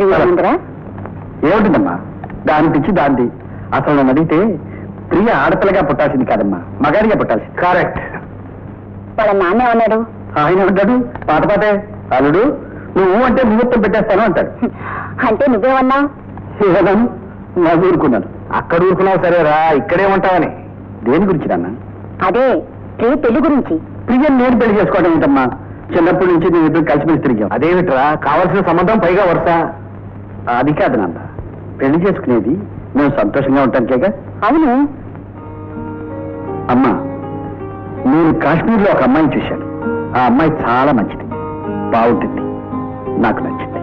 ఏమిటిదమ్మా? దాని పిచ్చి దాంది. అసలు నన్ను అడిగితే ప్రియ ఆడపిల్లగా పుట్టాల్సింది కాదమ్మా మగాడిగా పుట్టాల్సింది. కరెక్ట్. వాళ్ళ నాన్న ఏమన్నాడు? ఆయన ఉంటాడు పాత పాటే అల్లుడు నువ్వు అంటే ముహూర్తం పెట్టేస్తాను అంటాడు. అంటే నువ్వేమన్నావు? ఏదను నా ఊరుకున్నాను. అక్కడ ఊరుకున్నావు సరేరా ఇక్కడే ఉంటావని. దేని గురించి నాన్న? అదే ప్రియ పెళ్ళి గురించి. ప్రియ నేను పెళ్ళి చేసుకోవడం ఏంటమ్మా? చిన్నప్పటి నుంచి నేను ఇద్దరు కలిసిమెలిసి తిరిగాం. అదేమిట్రా? కావాల్సిన సంబంధం పైగా వరుస. అది కాదు నాన్న. పెళ్ళి చేసుకునేది మేము సంతోషంగా ఉంటానికేగా అవును. అమ్మా నేను కాశ్మీర్లో ఒక అమ్మాయిని చూశాను. ఆ అమ్మాయి చాలా మంచిది బాగుంటుంది నాకు నచ్చింది.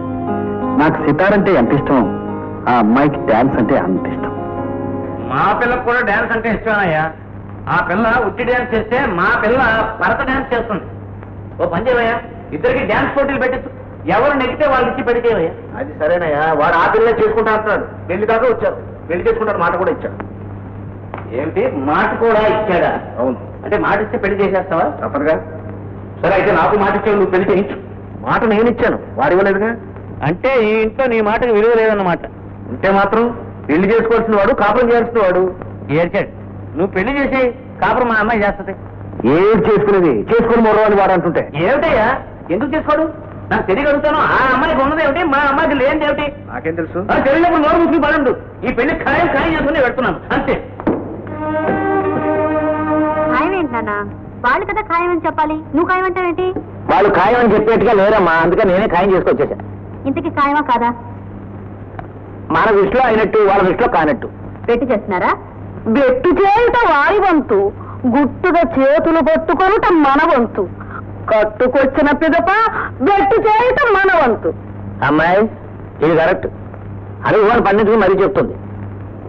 నాకు సితారంటే ఎంత ఇష్టం ఆ అమ్మాయికి డాన్స్ అంటే అంత ఇష్టం. మా పిల్లకు కూడా డాన్స్ అంటే ఇష్టమేనయ్యా. ఆ పిల్ల ఉట్టి డాన్స్ చేస్తే మా పిల్ల భరత డాన్స్ చేస్తుంది. ఓ పని చేయవయ్యా ఇద్దరికి డాన్స్ పోటీలు పెట్టచ్చు ఎవరు నెగితే వాళ్ళకి ఇచ్చి చేయవయ్యా అది సరేనయ్యా వాడు ఆ పిల్లనే చేసుకుంటా అంటున్నాడు. పెళ్ళి దాకా వచ్చారు పెళ్ళి చేసుకుంటారు మాట కూడా ఇచ్చాడు. ఏమిటి? మాట కూడా ఇచ్చాడా? అవును. అంటే మాట ఇస్తే పెళ్ళి చేసేస్తావా? తప్పదుగా. సరే అయితే నాకు మాట ఇచ్చావు నువ్వు పెళ్ళి చేయించు. మాట నేను ఇచ్చాను. వాడు ఇవ్వలేదుగా? అంటే ఈ ఇంట్లో నీ మాటకు విలువ లేదన్నమాట. ఉంటే మాత్రం పెళ్ళి చేసుకోవాల్సిన వాడు కాపురం చేయాల్సిన వాడు. ఏడ్చాడు. నువ్వు పెళ్ళి చేసి కాపురం మా అమ్మాయి చేస్తుంది. ఏం చేసుకునేది? చేసుకుని మరో అని వాడు అంటుంటే. ఏమిటయ్యా? ఎందుకు చేసుకోడు? నాకు తెలియక అడుగుతాను ఆ అమ్మాయికి ఉన్నది ఏమిటి మా అమ్మాయికి లేనిది ఏమిటి? నాకేం తెలుసు? ఆ తెలియనప్పుడు నోరు మూసుకుని పడండు. ఈ పెళ్ళి ఖాయం ఖాయం చేసుకుని పెడుతున్నాను అంతే. ఖాయం ఏంటి నాన్న? వాళ్ళు కదా ఖాయం అని చెప్పాలి. నువ్వు ఖాయం అంటావేంటి వాళ్ళు ఖాయం అని చెప్పేట్టుగా లేరమ్మా అందుకే నేనే ఖాయం చేసుకొచ్చేసా. ఇంతకీ ఖాయమా కాదా? మన దృష్టిలో అయినట్టు వాళ్ళ దృష్టిలో కానట్టు. పెట్టి చేస్తున్నారా? బెట్టు చేయుట వారి వంతు గుట్టుగా చేతులు పట్టుకొనుట మన వంతు. కట్టుకొచ్చిన పిదప బెట్టు చేయుట మన వంతు. అమ్మాయి ఇది కరెక్ట్. అని ఇవాళ పండించుకుని మరీ చెప్తుంది.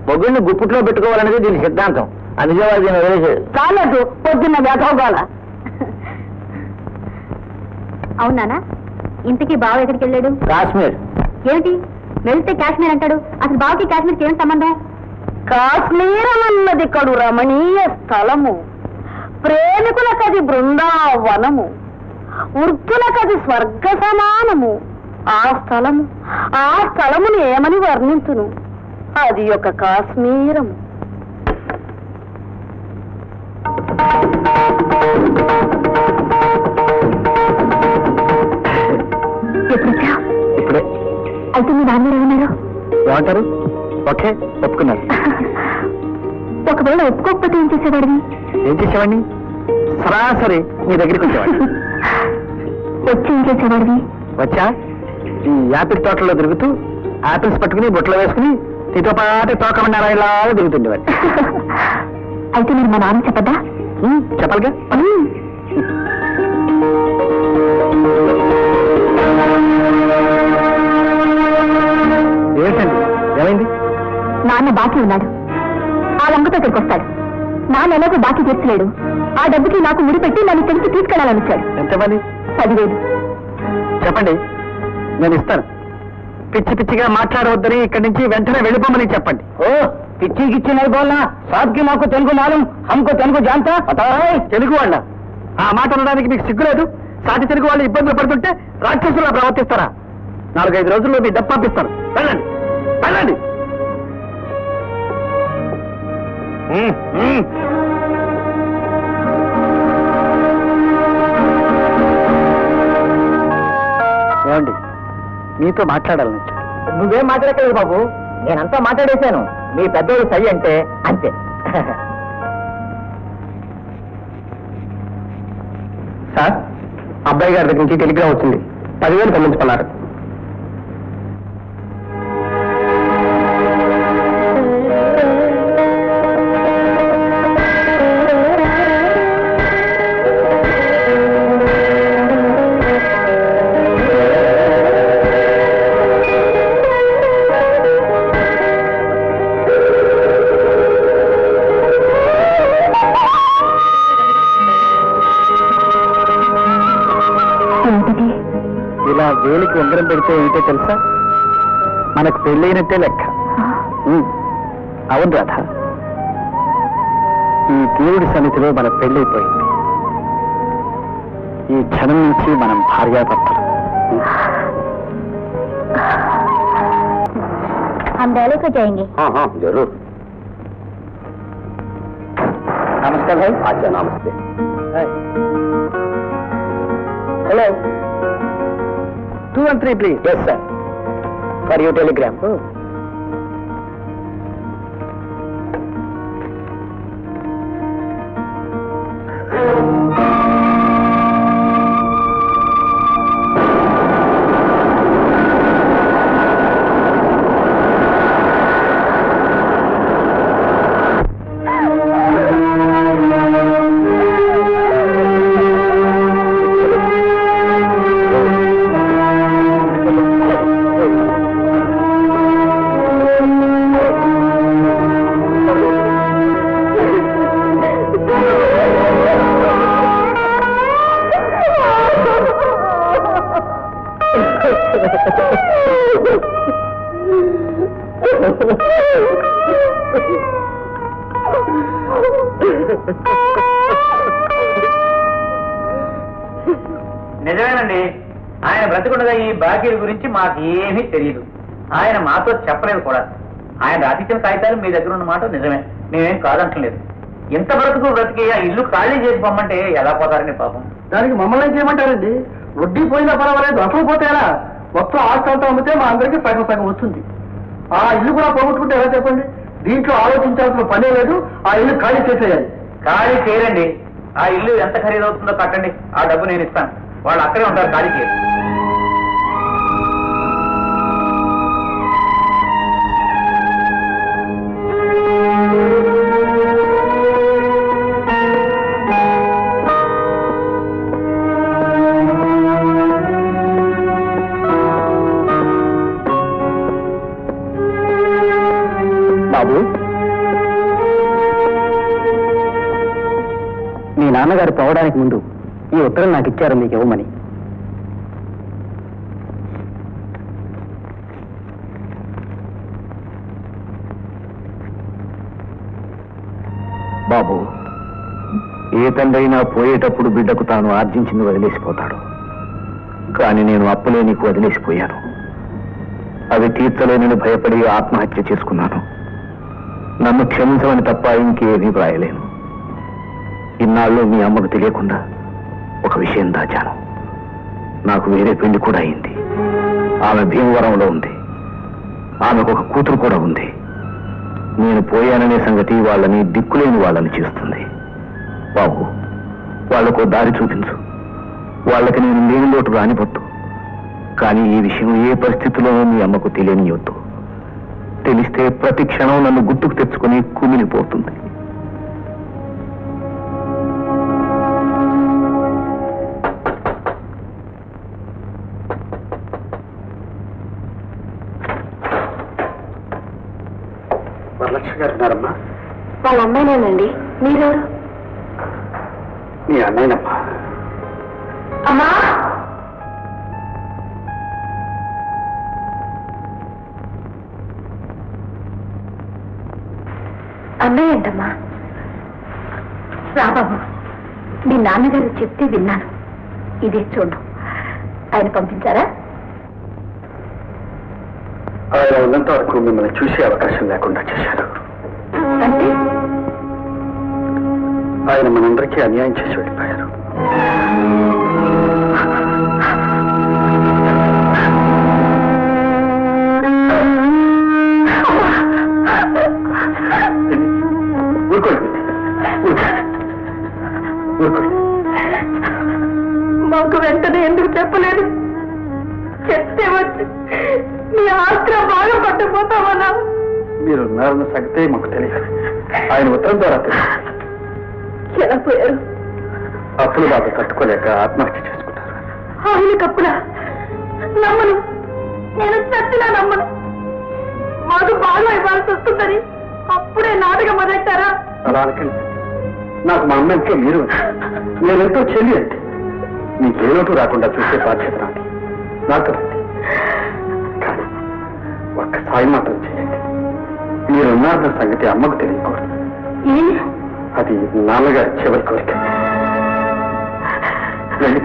మొగ్గుడిని గుప్పుట్లో పెట్టుకోవాలనేది దీని సిద్ధాంతం. అందుకే వాళ్ళు దీన్ని వదిలేసేది చాలదు పొద్దున్న వ్యధోగాల అవునానా ఇంతకీ బావ ఎక్కడికి వెళ్ళాడు? కాశ్మీర్. ఏమిటి? వెళ్తే కాశ్మీర్ అంటాడు. అసలు బావకి కాశ్మీర్కి ఏం సంబంధం? కాశ్మీరం అన్నది కడు రమణీయ స్థలము. ప్రేమికులకది బృందావనము. వృద్ధులకది స్వర్గ సమానము ఆ స్థలము ఆ స్థలముని ఏమని వర్ణించును? అది ఒక ఇప్పుడే. అయితే మీ నాన్నగారు ఏమన్నారు ఏమంటారు? ఓకే ఒప్పుకున్నారు. ఒకవేళ ఒప్పుకోకపోతే ఏం చేసేవాడివి ఏం చేసేవాడిని? సరాసరి మీ దగ్గరికి వచ్చేవాడిని. వచ్చి ఏం చేసేవాడివి? వచ్చా? ఈ యాపిల్ తోటలో తిరుగుతూ యాపిల్స్ పట్టుకుని బుట్టలో వేసుకుని నీతో పాటు తోకమన్నారా ఇలా తిరుగుతుండేవాడిని అయితే మీరు మా నాన్న చెప్పద్దా చెప్పాలిగా? ఏంటండి ఏమైంది? నాన్న బాకీ ఉన్నాడు. ఆ లంకతో ఇక్కడికి వస్తాడు. నాన్న ఎలాగో బాకీ తీర్చలేడు. ఆ డబ్బుకి నాకు ముడిపెట్టి నన్ను తెలిసి తీసుకెళ్ళాలని వచ్చాడు ఎంతమంది పదివేలు. చెప్పండి. నేను ఇస్తాను. పిచ్చి పిచ్చిగా మాట్లాడవద్దని ఇక్కడి నుంచి వెంటనే వెళ్ళిపోమని చెప్పండి. ఓ పిచ్చి గిచ్చి నైపోల్నా సాబ్కి మాకు తెలుగు మాలం హమ్కు తెలుగు జాంతా. తెలుగు వాళ్ళ. ఆ మాట అనడానికి మీకు సిగ్గులేదు? సాటి తెలుగు వాళ్ళు ఇబ్బందులు పడుతుంటే రాక్షసులా ప్రవర్తిస్తారా? నాలుగైదు రోజుల్లో మీ డబ్బు పంపిస్తాను. వెళ్ళండి. వెళ్ళండి. ఏమండి? మీతో మాట్లాడాలని నువ్వేం మాట్లాడలేదు బాబు. నేనంతా మాట్లాడేశాను. మీ పెద్దోడు సై అంటే అంతే. సార్ అబ్బాయి గారి దగ్గర నుంచి టెలిగ్రామ్ వచ్చింది. పదివేలు పంపించుకున్నారు ఇలా వేలికి ఉంగరం పెడితే ఏంటో తెలుసా మనకు పెళ్ళైనట్టే లెక్క ఉమ్, అవును రాధ ఈ దేవుడి సన్నిధిలో మన పెళ్ళైపోయింది ఈ క్షణం నుంచి మనం భార్యాభర్తలు हम दिल्ली को जाएंगे हाँ हाँ जरूर नमस्कार भाई अच्छा नमस्ते hello two one three please yes sir for you Telegram నిజమేనండి. ఆయన బ్రతికుండగా ఈ బాకీల గురించి మాకు ఏమీ తెలియదు ఆయన మాతో చెప్పలేదు కూడా. ఆయన రాసిచ్చిన కాగితాలు మీ దగ్గర ఉన్న మాట నిజమే. మేమేం కాదంటలేదు ఇంత బ్రతుకు బ్రతికి ఆ ఇల్లు ఖాళీ చేసి పొమ్మంటే ఎలా పోతారని పాపం? దానికి మమ్మల్ని ఏం చేయమంటారండి? వడ్డీ పోయినా పర్వాలేదు అసలు పోతే ఎలా? మొత్తం ఆస్తి అమ్మితే మా అందరికీ సగం సగం వస్తుంది. ఆ ఇల్లు కూడా పోగొట్టుకుంటే ఎలా చెప్పండి? దీంట్లో ఆలోచించాల్సిన పనే లేదు ఆ ఇల్లు ఖాళీ చేసేయాలి. ఖాళీ చేయరండి ఆ ఇల్లు ఎంత ఖరీదవుతుందో కట్టండి ఆ డబ్బు నేను ఇస్తాను. వాళ్ళు అక్కడే ఉంటారు ఖాళీ చేయరు పోవడానికి ముందు ఈ ఉత్తరం నాకు ఇచ్చారు మీకు ఇవ్వమని. బాబు ఏ తండ్రైనా పోయేటప్పుడు బిడ్డకు తాను ఆర్జించింది వదిలేసిపోతాడు. కానీ నేను అప్పులే నీకు వదిలేసిపోయాను. అవి తీర్చలేనని భయపడి ఆత్మహత్య చేసుకున్నాను. నన్ను క్షమించమని తప్ప ఇంకేమీ వ్రాయలేను. ఇన్నాళ్ళు మీ అమ్మకు తెలియకుండా ఒక విషయం దాచాను. నాకు వేరే పెళ్ళి కూడా అయింది. ఆమె భీమవరంలో ఉంది. ఆమెకు ఒక కూతురు కూడా ఉంది. నేను పోయాననే సంగతి వాళ్ళని దిక్కులేని వాళ్ళని చేస్తుంది. బాబు వాళ్ళకు దారి చూపించు. వాళ్ళకి నేను లేని లోటు రానిపొద్దు కానీ ఈ విషయం ఏ పరిస్థితుల్లోనూ మీ అమ్మకు తెలియనియొద్దు. తెలిస్తే ప్రతి క్షణం నన్ను గుర్తుకు తెచ్చుకొని కుమిలిపోతుంది. గారు ఉన్నారమ్మా వాళ్ళ అమ్మాయినేనండి. మీరెవరు? మీ అన్నయ్యనమ్మా అమ్మా! అన్నయ్య ఏంటమ్మా? రాబాబు మీ నాన్నగారు చెప్తే విన్నాను. ఇదే చూడు. ఆయన పంపించారా? ఆయన ఉన్నంత వరకు మిమ్మల్ని చూసే అవకాశం లేకుండా చేశారు. అంటే? ఆయన మనందరికీ అన్యాయం చేసి వెళ్ళిపోయారు. మాకు వెంటనే ఎందుకు చెప్పలేదు? మీరు ఉన్నారన్న సంగతే మాకు తెలియదు. ఆయన ఉత్తరం ద్వారా తెలియదు. ఎలా పోయారు? అప్పులు బాధ తట్టుకోలేక ఆత్మహత్య చేసుకున్నారు ఆయన కప్పుడా నమ్మను. నేను చచ్చినా నమ్మను. మాకు బాగా ఇవ్వాల్సి వస్తుందని అప్పుడే నాటకం మొదలెట్టారా? అలా అనకండి. నాకు మా అమ్మ ఇంట్లో మీరు నేనెంతో చెల్లి అంటే మీకే లోటు రాకుండా చూసే బాధ్యత నాకు కానీ ఒక్క సాయం మాత్రం మీరున్నారన్న సంగతి అమ్మకు తెలియకూడదు. అది నాన్నగారి చివరి కోరిక. వెళ్ళి